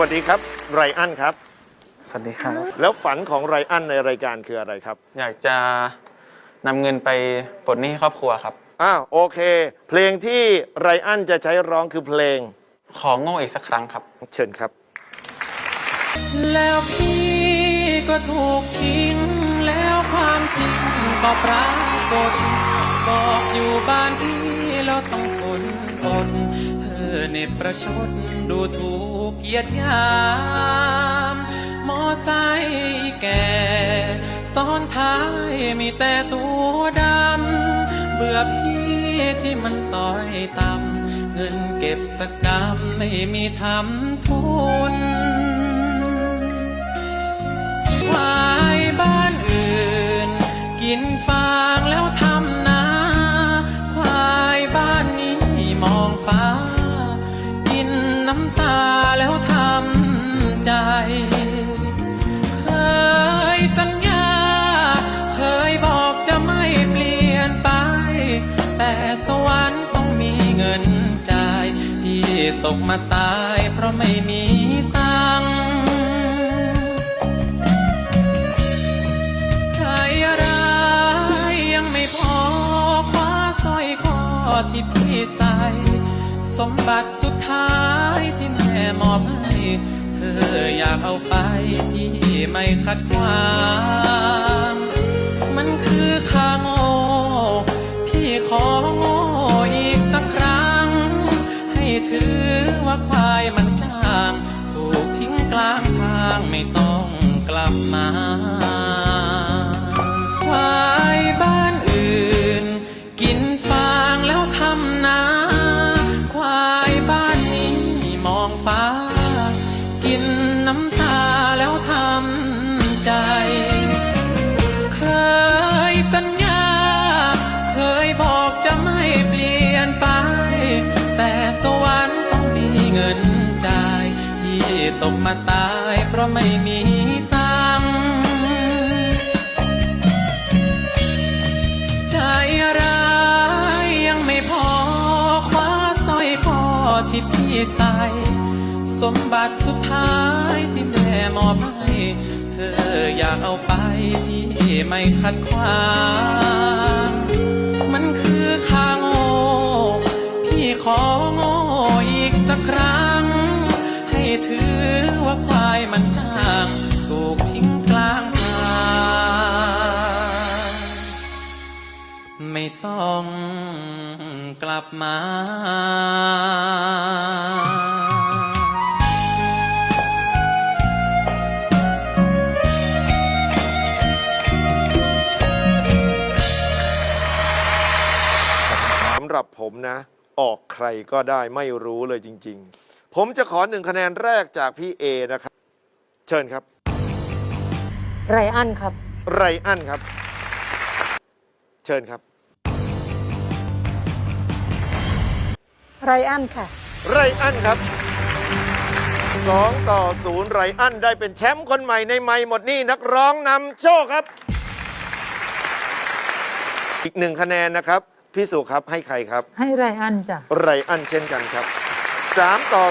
วัสดีครับไรอันครับ สวัสดีครับ แล้วฝันของไรอันในรายการคืออะไรครับ อยากจะนำเงินไปปลดหนี้ให้ครอบครัวครับ อ้าวโอเค เพลงที่ไรอันจะใช้ร้องคือเพลง ของโง่อีกสักครั้งครับ เชิญครับ แล้วพี่ก็ถูกทิ้ง แล้วความจริงก็ปรากฏ บอกอยู่บ้านพี่แล้วต้องทน อดเธอเน็บประชดดูถูกเยียดยาม มอไซค์แก่ซ้อนท้ายมีแต่ตัวดำ เบื่อพี่ที่มันต้อยต่ำเงินเก็บสักกำไม่มีทำทุนควา สัญญา เคยบอกจะไม่เปลี่ยนไป แต่สวรรค์ต้องมีเงินจ่าย ที่ตกมาตายเพราะไม่มีตังค์ใจร้ายยังไม่พอคว้าสร้อยคอที่พี่ใส่ สมบัติสุดท้ายที่แม่มอบให้ เธออยากเอาไปพี่ไม่ขัดขวางมันคือข้าโง่พี่ขอโง่อีกสักครั้ง ให้ถือว่าควายมันจ้าง ถูกทิ้งกลางทางไม่ต้องกลับมา ตกมาตายเพราะไม่มีตังค์ใจร้ายยังไม่พอคว้าสร้อยคอที่พี่ใส่สมบัติสุดท้ายที่แม่มอบให้เธออยากเอาไปพี่ไม่ขัดขวาง มันคือข้าโง่พี่ขอโง่อีกสักครั้งายมันจ้างถูกทิ้งกลางทางไม่ต้องกลับมาสำหรับผมนะ ออกใครก็ได้ไม่รู้เลยจริง ๆ ผมจะขอหนึ่งคะแนนแรกจากพี่เอนะครับ เชิญครับ ไรอันครับ ไรอันครับ เชิญครับ ไรอันค่ะ ไรอันครับสองต่อศูนย์ไรอันได้เป็นแชมป์คนใหม่ในไม่หมดหนี่นักร้องนำโชคครับ อีกหนึ่งคะแนนนะครับ พี่สุครับให้ใครครับ ให้ไรอันจ้ะ ไรอันเช่นกันครับสามต่อ